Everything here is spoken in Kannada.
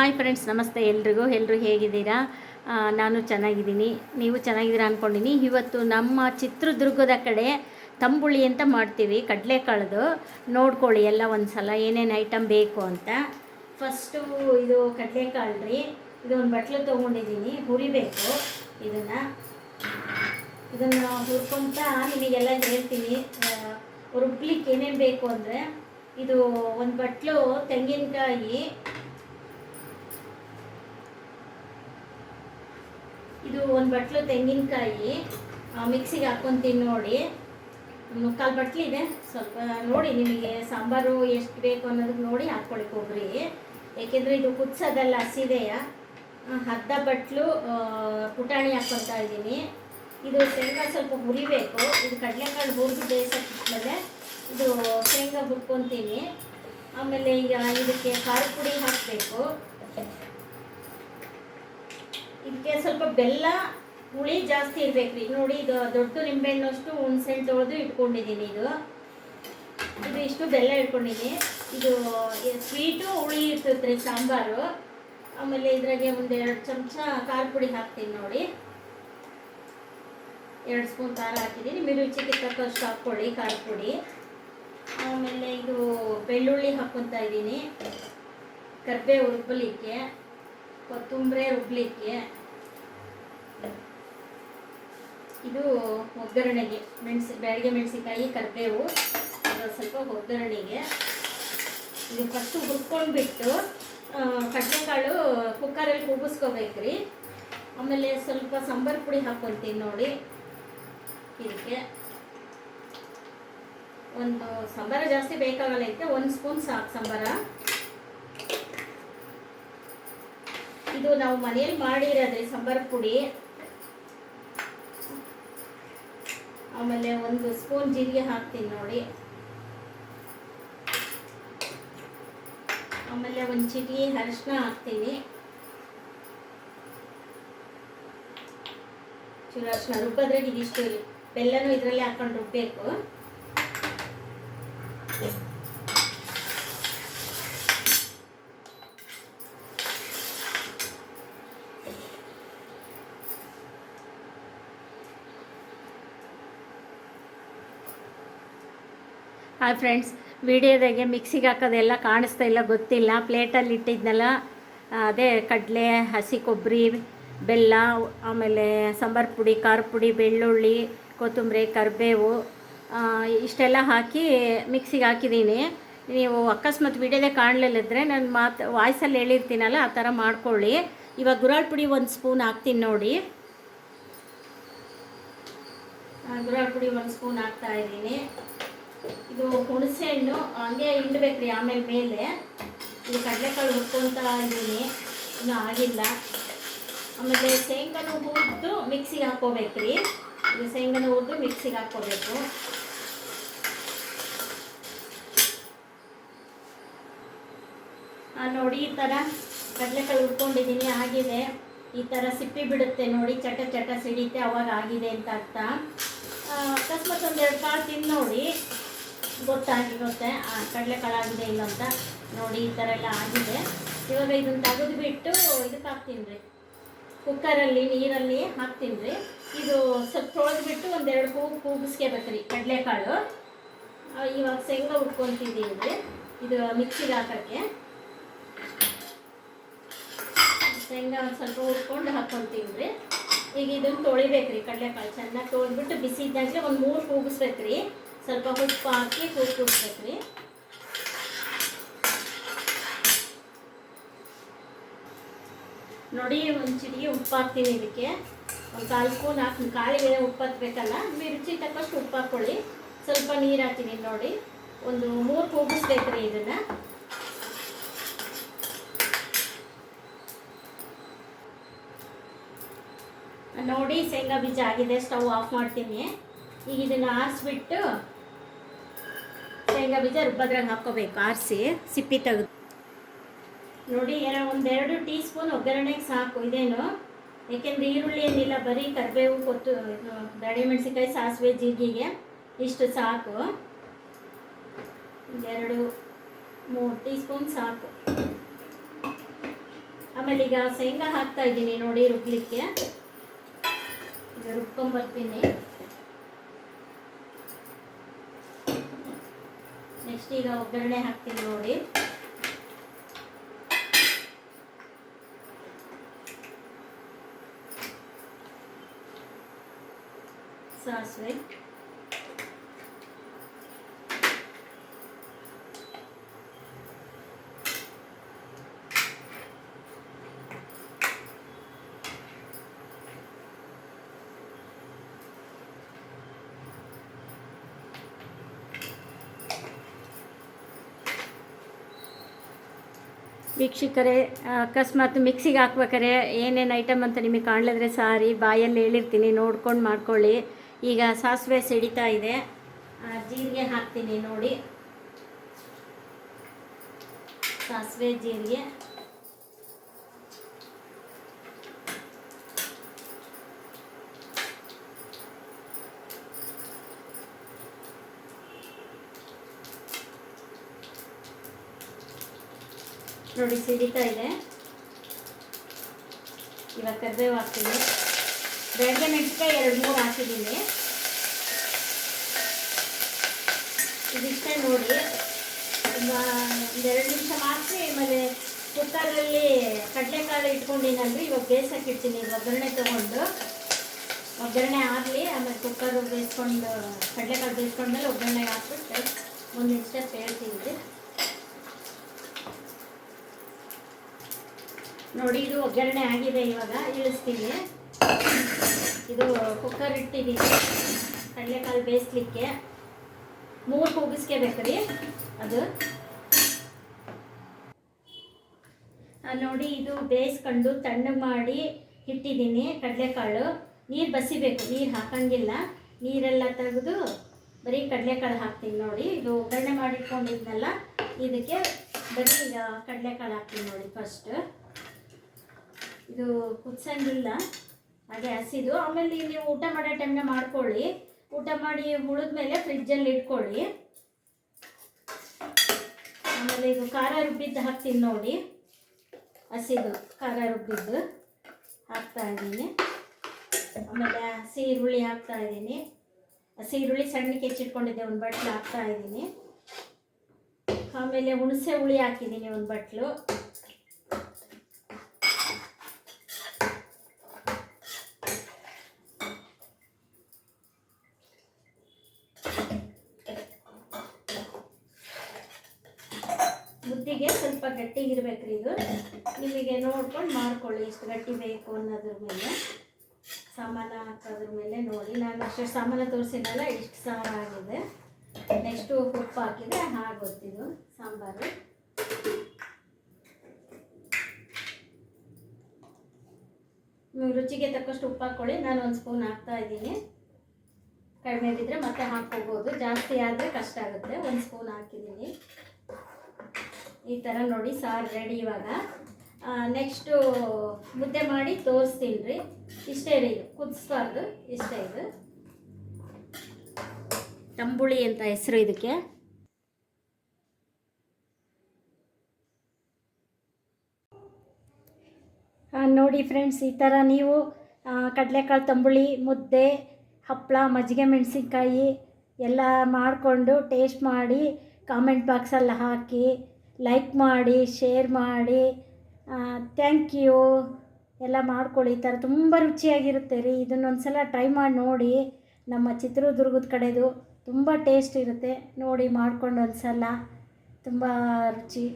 ಹಾಯ್ ಫ್ರೆಂಡ್ಸ್ ನಮಸ್ತೆ ಎಲ್ರಿಗೂ. ಎಲ್ಲರೂ ಹೇಗಿದ್ದೀರಾ? ನಾನು ಚೆನ್ನಾಗಿದ್ದೀನಿ. ನೀವು ಚೆನ್ನಾಗಿದ್ದೀರಾ ಅಂದ್ಕೊಂಡಿನಿ ಇವತ್ತು ನಮ್ಮ ಚಿತ್ರದುರ್ಗದ ಕಡೆ ತಂಬುಳಿ ಅಂತ ಮಾಡ್ತೀವಿ, ಕಡಲೆಕಾಳದು. ನೋಡ್ಕೊಳ್ಳಿ ಎಲ್ಲ ಒಂದು ಸಲ ಏನೇನು ಐಟಮ್ ಬೇಕು ಅಂತ. ಫಸ್ಟು ಇದು ಕಡಲೆಕಾಳು ರೀ. ಇದು ಒಂದು ಬಟ್ಲು ತೊಗೊಂಡಿದ್ದೀನಿ. ಹುರಿಬೇಕು ಇದನ್ನು. ಇದನ್ನು ಹುರ್ಕೊತಾ ನಿಮಗೆಲ್ಲ ಹೇಳ್ತೀನಿ. ರುಬ್ಲಿಕ್ಕೆ ಏನೇನು ಬೇಕು ಅಂದರೆ ಇದು ಒಂದು ಬಟ್ಲು ತೆಂಗಿನಕಾಯಿ ಇದು ಒಂದು ಬಟ್ಲು ತೆಂಗಿನಕಾಯಿ ಮಿಕ್ಸಿಗೆ ಹಾಕ್ಕೊಂತೀನಿ ನೋಡಿ. ಮುಕ್ಕಾಲು ಇದೆ. ಸ್ವಲ್ಪ ನೋಡಿ ನಿಮಗೆ ಸಾಂಬಾರು ಎಷ್ಟು ಬೇಕು ಅನ್ನೋದಕ್ಕೆ ನೋಡಿ ಹಾಕ್ಕೊಳ್ಳಿ ಕೊಬ್ಬರಿ ಏಕೆಂದರೆ ಇದು ಕುದಿಸೋದಲ್ಲ ಹಸಿದೆಯ. ಅರ್ಧ ಬಟ್ಲು ಪುಟಾಣಿ ಹಾಕ್ಕೊತಾ ಇದ್ದೀನಿ. ಇದು ಶೇಂಗಾ ಸ್ವಲ್ಪ ಹುರಿಬೇಕು. ಇದು ಕಡಲೆಕಾಳು ಹುರಿದು ಬೇಯಿಸಿದ್ಮೇಲೆ ಇದು ಶೇಂಗಾ ಹುರ್ಕೊತೀನಿ. ಆಮೇಲೆ ಈಗ ಇದಕ್ಕೆ ಖಾರ ಪುಡಿ ಹಾಕಬೇಕು. ಇದಕ್ಕೆ ಸ್ವಲ್ಪ ಬೆಲ್ಲ ಹುಳಿ ಜಾಸ್ತಿ ಇರ್ಬೇಕ್ರಿ. ನೋಡಿ ಇದು ದೊಡ್ಡ ನಿಂಬೆಹಣ್ಣಷ್ಟು ಹುಣಸೆಹಣ್ಣು ತೊಳೆದು ಇಟ್ಕೊಂಡಿದ್ದೀನಿ ಇದು. ಇದು ಇಷ್ಟು ಬೆಲ್ಲ ಇಟ್ಕೊಂಡಿದ್ದೀನಿ. ಇದು ಸ್ವೀಟು, ಹುಳಿ ಇರ್ತದ್ರಿ ಸಾಂಬಾರು. ಆಮೇಲೆ ಇದ್ರಾಗೆ ಒಂದು ಎರಡು ಚಮಚ ಖಾರ ಪುಡಿ ಹಾಕ್ತೀನಿ ನೋಡಿ. ಎರಡು ಸ್ಪೂನ್ ಖಾರ ಹಾಕಿದ್ದೀನಿ. ನಿಮ್ಮ ರುಚಿಗೆ ತಕ್ಕಷ್ಟು ಹಾಕ್ಕೊಳ್ಳಿ ಖಾರ ಪುಡಿ. ಆಮೇಲೆ ಇದು ಬೆಳ್ಳುಳ್ಳಿ ಹಾಕ್ಕೊತಾ ಇದ್ದೀನಿ. ಕರ್ಬೇವು ರುಬ್ಬಲಿಕ್ಕೆ ಕೊತ್ತಂಬರಿ ರುಬ್ಲಿಕ್ಕೆ ಇದು ಒಗ್ಗರಣೆಗೆ ಮೆಣಸಿ ಬೆಳಗ್ಗೆ ಮೆಣಸಿನ್ಕಾಯಿ, ಕರಿಬೇವು, ಅದು ಸ್ವಲ್ಪ ಒಗ್ಗರಣೆಗೆ. ಇದು ಫಸ್ಟು ಹುರ್ಕೊಂಡ್ಬಿಟ್ಟು ಕಡಲೆಕಾಳು ಕುಕ್ಕರಲ್ಲಿ ಕೂಗಿಸ್ಕೋಬೇಕ್ರಿ. ಆಮೇಲೆ ಸ್ವಲ್ಪ ಸಾಂಬಾರು ಪುಡಿ ಹಾಕ್ಕೊಳ್ತೀನಿ ನೋಡಿ. ಇದಕ್ಕೆ ಒಂದು ಸಾಂಬಾರ ಜಾಸ್ತಿ ಬೇಕಾಗಲ್ಲ, ಇದಕ್ಕೆ ಒಂದು ಸ್ಪೂನ್ ಸಾಕು ಸಾಂಬಾರ. ಇದು ನಾವು ಮನೆಯಲ್ಲಿ ಮಾಡಿರೋದ್ರಿ ಸಾಂಬಾರ್ ಪುಡಿ. ಆಮೇಲೆ ಒಂದು ಸ್ಪೂನ್ ಜೀರಿಗೆ ಹಾಕ್ತೀನಿ ನೋಡಿ. ಆಮೇಲೆ ಒಂದು ಚಿಟಿ ಅರಿಶಿನ ಹಾಕ್ತೀನಿ. ಚೂರು ಅರಿಶಿನ ರುಬ್ಬೋದ್ರಾಗ ಇದಿಷ್ಟು ಬೆಲ್ಲನೂ ಇದರಲ್ಲೇ ಹಾಕೊಂಡು ರುಬ್ಬೇಕು. ಹಾಯ್ ಫ್ರೆಂಡ್ಸ್, ವಿಡಿಯೋದಾಗೆ ಮಿಕ್ಸಿಗೆ ಹಾಕೋದೆಲ್ಲ ಕಾಣಿಸ್ತಾ ಇಲ್ಲ, ಗೊತ್ತಿಲ್ಲ. ಪ್ಲೇಟಲ್ಲಿ ಇಟ್ಟಿದ್ನಲ್ಲ, ಅದೇ ಕಡಲೆ, ಹಸಿ ಕೊಬ್ಬರಿ, ಬೆಲ್ಲ, ಆಮೇಲೆ ಸಾಂಬಾರು ಪುಡಿ, ಖಾರ ಪುಡಿ, ಬೆಳ್ಳುಳ್ಳಿ, ಕೊತ್ತಂಬರಿ, ಕರಿಬೇವು ಇಷ್ಟೆಲ್ಲ ಹಾಕಿ ಮಿಕ್ಸಿಗೆ ಹಾಕಿದ್ದೀನಿ. ನೀವು ಅಕಸ್ಮಾತ್ ವಿಡಿಯೋದೇ ಕಾಣಲಿಲ್ಲದ್ರೆ ನಾನು ಮಾತು, ವಾಯ್ಸಲ್ಲಿ ಹೇಳಿರ್ತೀನಲ್ಲ, ಆ ಥರ ಮಾಡ್ಕೊಳ್ಳಿ. ಇವಾಗ ಗುರಾಳ್ ಪುಡಿ ಒಂದು ಸ್ಪೂನ್ ಹಾಕ್ತೀನಿ ನೋಡಿ. ಗುರಾಳ್ ಪುಡಿ ಒಂದು ಸ್ಪೂನ್ ಹಾಕ್ತಾ ಇದ್ದೀನಿ. ಇದು ಹುಣಸೆ ಹಣ್ಣು, ಹಂಗೆ ಹಿಂಡ್ಬೇಕ್ರಿ ಆಮೇಲೆ ಮೇಲೆ. ಇದು ಕಡಲೆಕಾಳು ಹುರ್ಕೊಂತ ಇದ್ದೀನಿ. ಇನ್ನೂ ಆಗಿಲ್ಲ. ಆಮೇಲೆ ಶೇಂಗಾನು ಹುರಿದು ಮಿಕ್ಸಿಗೆ ಹಾಕ್ಕೋಬೇಕ್ರಿ. ಇದು ಶೇಂಗಾನು ಹುರಿದು ಮಿಕ್ಸಿಗೆ ಹಾಕ್ಕೋಬೇಕು. ನೋಡಿ ಈ ಥರ ಕಡಲೆಕಾಳು ಹುರ್ಕೊಂಡಿದ್ದೀನಿ, ಆಗಿದೆ. ಈ ಥರ ಸಿಪ್ಪಿ ಬಿಡುತ್ತೆ ನೋಡಿ, ಚಟ ಚಟ ಸಿಡಿತೆ, ಅವಾಗ ಆಗಿದೆ ಅಂತ ಅರ್ಥ. ಅಕಸ್ಮಾತ್ ಒಂದು ಎರಡು ಕಾಳು ತಿಂದು ನೋಡಿ. ಗೊತ್ತಾಗಿರುತ್ತೆ ಕಡಲೆ ಆಗಿದೆ ಇಲ್ಲ ಅಂತ ನೋಡಿ ಈ ಥರ ಎಲ್ಲ ಆಗಿದೆ. ಇವಾಗ ಇದನ್ನು ತೆಗೆದುಬಿಟ್ಟು ಇದಕ್ಕೆ ಹಾಕ್ತೀನಿ ರೀ. ಕುಕ್ಕರಲ್ಲಿ, ನೀರಲ್ಲಿ ಹಾಕ್ತೀನಿ ರೀ. ಇದು ಸ್ವಲ್ಪ ತೊಳೆದ್ಬಿಟ್ಟು ಒಂದೆರಡು ಕೂಗು ಕೂಗಿಸ್ಕೋಬೇಕು ರೀ ಕಡಲೆಕಾಳು. ಇವಾಗ ಶೇಂಗಾ ಉಟ್ಕೊತಿದ್ದೀನಿ ರೀ. ಇದು ಮಿಕ್ಸಿಗೆ ಹಾಕೋಕ್ಕೆ. ಶೇಂಗಾ ಒಂದು ಸ್ವಲ್ಪ ಉಟ್ಕೊಂಡು ಹಾಕ್ಕೊತೀನಿ ರೀ. ಈಗ ಇದನ್ನು ತೊಳಿಬೇಕು ರೀ ಕಡಲೆಕಾಳು. ಚೆನ್ನಾಗಿ ತೊಳೆದ್ಬಿಟ್ಟು ಬಿಸಿ ಇದ್ದಾಗಲೇ ಒಂದು ಮೂರು ಕೂಗಿಸ್ಬೇಕು ರೀ. ಸ್ವಲ್ಪ ಉಪ್ಪು ಹಾಕಿ ಕೂಗಿ ರೀ ನೋಡಿ, ಒಂದು ಚಿಟಿಗೆ ಉಪ್ಪು ಹಾಕ್ತೀನಿ ಇದಕ್ಕೆ. ಒಂದು ಕಾಲು ಸ್ಪೂನ್ ಹಾಕಿ ಕಾಳಿಗೆ ಉಪ್ಪು ಹಾಕ್ಬೇಕಲ್ಲ ನೀವು ರುಚಿ ತಕ್ಕಷ್ಟು ಉಪ್ಪು ಹಾಕ್ಕೊಳ್ಳಿ ಸ್ವಲ್ಪ ನೀರು ಹಾಕ್ತೀನಿ ನೋಡಿ. ಒಂದು ಮೂರು ಕೂಗಿಸ್ಬೇಕು ರೀ ಇದನ್ನು. ನೋಡಿ, ಶೇಂಗಾ ಬೀಜ ಆಗಿದೆ, ಸ್ಟವ್ ಆಫ್ ಮಾಡ್ತೀನಿ. ಈಗ ಇದನ್ನು ಆರಿಸ್ಬಿಟ್ಟು ಶೇಂಗಾ ಬೀಜ ರುಬ್ಬದ್ರಾಗ ಹಾಕ್ಕೋಬೇಕು. ಆರಿಸಿ ಸಿಪ್ಪಿ ತೆಗೆದು. ನೋಡಿ ಏನೋ ಒಂದೆರಡು ಟೀ ಸ್ಪೂನ್ ಒಗ್ಗರಣೆಗೆ ಸಾಕು. ಇದೇನು? ಏಕೆಂದರೆ ಈರುಳ್ಳಿ ಏನಿಲ್ಲ, ಬರೀ ಕರಿಬೇವು, ಕೊತ್ತು, ಇದು ಮೆಣಸಿನ್ಕಾಯಿ, ಸಾಸಿವೆ ಜೀರಿಗೆ ಇಷ್ಟು ಸಾಕು. ಎರಡು ಮೂರು ಟೀ ಸ್ಪೂನ್ ಸಾಕು. ಆಮೇಲೆ ಈಗ ಶೇಂಗಾ ಹಾಕ್ತಾ ಇದ್ದೀನಿ ನೋಡಿ ರುಬ್ಲಿಕ್ಕೆ. ರುಬ್ಕೊಂಬರ್ತೀನಿ. ನೆಕ್ಸ್ಟ್ ಈಗ ಒಗ್ಗರಣೆ ಹಾಕ್ತೀನಿ ನೋಡಿ. ಸಾಸಿವೆ. ವೀಕ್ಷಕರೇ, ಅಕಸ್ಮಾತ್ ಮಿಕ್ಸಿಗೆ ಹಾಕ್ಬೇಕಾರೆ ಏನೇನು ಐಟಮ್ ಅಂತ ನಿಮಗೆ ಕಾಣಲಿದ್ರೆ ಸಾರಿ, ಬಾಯಲ್ಲಿ ಹೇಳಿರ್ತೀನಿ, ನೋಡ್ಕೊಂಡು ಮಾಡ್ಕೊಳ್ಳಿ. ಈಗ ಸಾಸಿವೆ ಸಿಡಿತಾ ಇದೆ. ಜೀರಿಗೆ ಹಾಕ್ತೀನಿ ನೋಡಿ. ಸಾಸಿವೆ, ಜೀರಿಗೆ. ನೋಡಿ ಸಿಡಿತಾ ಇದೆ ಇವಾಗ ಕರ್ಬೇವು ಹಾಕ್ತೀನಿ ಬೆಳಗ್ಗೆ ಮೆಣಸಿನ್ಕಾಯಿ ಎರಡು ಮೂರು ಹಾಕಿದ್ದೀನಿ. ಇದಿಷ್ಟೇ ನೋಡಿ. ಒಂದು ಒಂದೆರಡು ನಿಮಿಷ ಮಾತ್ರ ಆಮೇಲೆ ಕುಕ್ಕರಲ್ಲಿ ಕಡಲೆಕಾಳು ಇಟ್ಕೊಂಡಿನಲ್ರಿ ಇವಾಗ ಈಗ ಒಗ್ಗರಣೆ ತೊಗೊಂಡು. ಒಗ್ಗರಣೆ ಆಗಲಿ, ಆಮೇಲೆ ಕುಕ್ಕರ್ ಬೇಯಿಸ್ಕೊಂಡು, ಕಡಲೆಕಾಳು ಬೇಯಿಸ್ಕೊಂಡ್ಮೇಲೆ ಒಗ್ಗರಣೆ ಹಾಕ್ಬಿಟ್ಟು ಒಂದು ನಿಮಿಷ ಹೇಳ್ತೀನಿ. ನೋಡಿ, ಇದು ಒಗ್ಗರಣೆ ಆಗಿದೆ ಇವಾಗ, ಇಳಿಸ್ತೀನಿ. ಇದು ಕುಕ್ಕರ್ ಇಟ್ಟಿದ್ದೀನಿ, ಕಡಲೆಕಾಳು ಬೇಯಿಸ್ಲಿಕ್ಕೆ. ಮೂರು ಕೂಗಿಸ್ಕೋಬೇಕು ರೀ, ಅದು. ನೋಡಿ, ಇದು ಬೇಯಿಸ್ಕೊಂಡು ತಣ್ಣಗೆ ಮಾಡಿ ಇಟ್ಟಿದ್ದೀನಿ ಕಡಲೆಕಾಳು. ನೀರು ಬಸಿಬೇಕು, ನೀರು ಹಾಕಂಗಿಲ್ಲ. ನೀರೆಲ್ಲ ತೆಗೆದು ಬರೀ ಕಡಲೆಕಾಳು ಹಾಕ್ತೀನಿ ನೋಡಿ. ಇದು ಒಗ್ಗರಣೆ ಮಾಡಿಟ್ಕೊಂಡಿದ್ನಲ್ಲ, ಇದಕ್ಕೆ ಬರೀ ಕಡಲೆಕಾಳು ಹಾಕ್ತೀನಿ ನೋಡಿ ಫಸ್ಟ್ ಇದು ಕುದಿಸಂಗಿಲ್ಲ ಹಾಗೆ ಹಸಿದು. ಆಮೇಲೆ ನೀವು ಊಟ ಮಾಡೋ ಟೈಮ್ನ ಮಾಡ್ಕೊಳ್ಳಿ. ಊಟ ಮಾಡಿ ಉಳಿದ್ಮೇಲೆ ಫ್ರಿಜ್ಜಲ್ಲಿ ಇಟ್ಕೊಳ್ಳಿ. ಆಮೇಲೆ ಇದು ಖಾರ ರುಬ್ಬಿದ್ದು ಹಾಕ್ತೀನಿ ನೋಡಿ. ಹಸಿದು, ಖಾರ ರುಬ್ಬಿದ್ದು. ಹಾಕ್ತಾ ಇದ್ದೀನಿ. ಆಮೇಲೆ ಹಸಿ ಈರುಳ್ಳಿ ಹಾಕ್ತಾ ಇದ್ದೀನಿ. ಹಸಿ ಈರುಳ್ಳಿ ಸಣ್ಣಕ್ಕೆ ಹೆಚ್ಚಿಟ್ಕೊಂಡಿದ್ದೆ, ಒಂದು ಬಟ್ಲು ಹಾಕ್ತಾ ಇದ್ದೀನಿ. ಆಮೇಲೆ ಹುಣಸೆ ಹುಳಿ ಹಾಕಿದ್ದೀನಿ, ಒಂದು ಬಟ್ಲು. ಮುದ್ದಿಗೆ ಸ್ವಲ್ಪ ಗಟ್ಟಿಗಿರ್ಬೇಕ್ರಿ ಇದು. ನಿಮಗೆ ನೋಡ್ಕೊಂಡು ಮಾಡ್ಕೊಳ್ಳಿ ಎಷ್ಟು ಗಟ್ಟಿ ಬೇಕು ಅನ್ನೋದ್ರ ಮೇಲೆ. ಸಾಮಾನು ಹಾಕೋದ್ರ ಮೇಲೆ ನೋಡಿ. ನಾನು ಅಷ್ಟು ಸಾಮಾನು ತೋರಿಸಿದ್ದಲ್ಲ, ಇಷ್ಟು ಸಾರು ಆಗಿದೆ. ನೆಕ್ಸ್ಟು ಉಪ್ಪು ಹಾಕಿದ್ರೆ ಹಾಗೊತ್ತಿದ್ದು ಸಾಂಬಾರು. ನೀವು ರುಚಿಗೆ ತಕ್ಕಷ್ಟು ಉಪ್ಪು ಹಾಕ್ಕೊಳ್ಳಿ ನಾನು ಒಂದು ಸ್ಪೂನ್ ಹಾಕ್ತಾ ಇದ್ದೀನಿ. ಕಡಿಮೆ ಬಿದ್ದರೆ ಮತ್ತೆ ಹಾಕ್ಕೋಬೋದು. ಜಾಸ್ತಿ ಆದರೆ ಕಷ್ಟ ಆಗುತ್ತೆ. ಒಂದು ಸ್ಪೂನ್ ಹಾಕಿದ್ದೀನಿ ಈ ಥರ ನೋಡಿ ಸಾರು ರೆಡಿ ಇವಾಗ. ನೆಕ್ಸ್ಟು ಮುದ್ದೆ ಮಾಡಿ ತೋರಿಸ್ತೀನಿ ರೀ ಇಷ್ಟೇ ರೀ, ಕುದಿಸ್ಬಾರ್ದು, ಇಷ್ಟೇ ಇದು. ತಂಬುಳಿ ಅಂತ ಹೆಸರು ಇದಕ್ಕೆ. ನೋಡಿ ಫ್ರೆಂಡ್ಸ್ ಈ ಥರ ನೀವು ಕಡಲೆಕಾಳು ತಂಬುಳಿ, ಮುದ್ದೆ ಹಪ್ಪಳ ಮಜ್ಜಿಗೆ ಮೆಣಸಿನ್ಕಾಯಿ, ಎಲ್ಲ ಮಾಡಿಕೊಂಡು ಟೇಸ್ಟ್ ಮಾಡಿ ಕಾಮೆಂಟ್ ಬಾಕ್ಸಲ್ಲಿ ಹಾಕಿ. ಲೈಕ್ ಮಾಡಿ ಶೇರ್ ಮಾಡಿ ಥ್ಯಾಂಕ್ ಯು ಎಲ್ಲ ಮಾಡ್ಕೊಳ್ಳಿ. ಈ ಥರ ತುಂಬ ರುಚಿಯಾಗಿರುತ್ತೆ ರೀ. ಇದನ್ನೊಂದು ಸಲ ಟ್ರೈ ಮಾಡಿ ನೋಡಿ. ನಮ್ಮ ಚಿತ್ರದುರ್ಗದ ಕಡೆದು ತುಂಬ ಟೇಸ್ಟ್ ಇರುತ್ತೆ. ನೋಡಿ ಮಾಡ್ಕೊಂಡು ಒಂದು ಸಲ ತುಂಬ ರುಚಿ.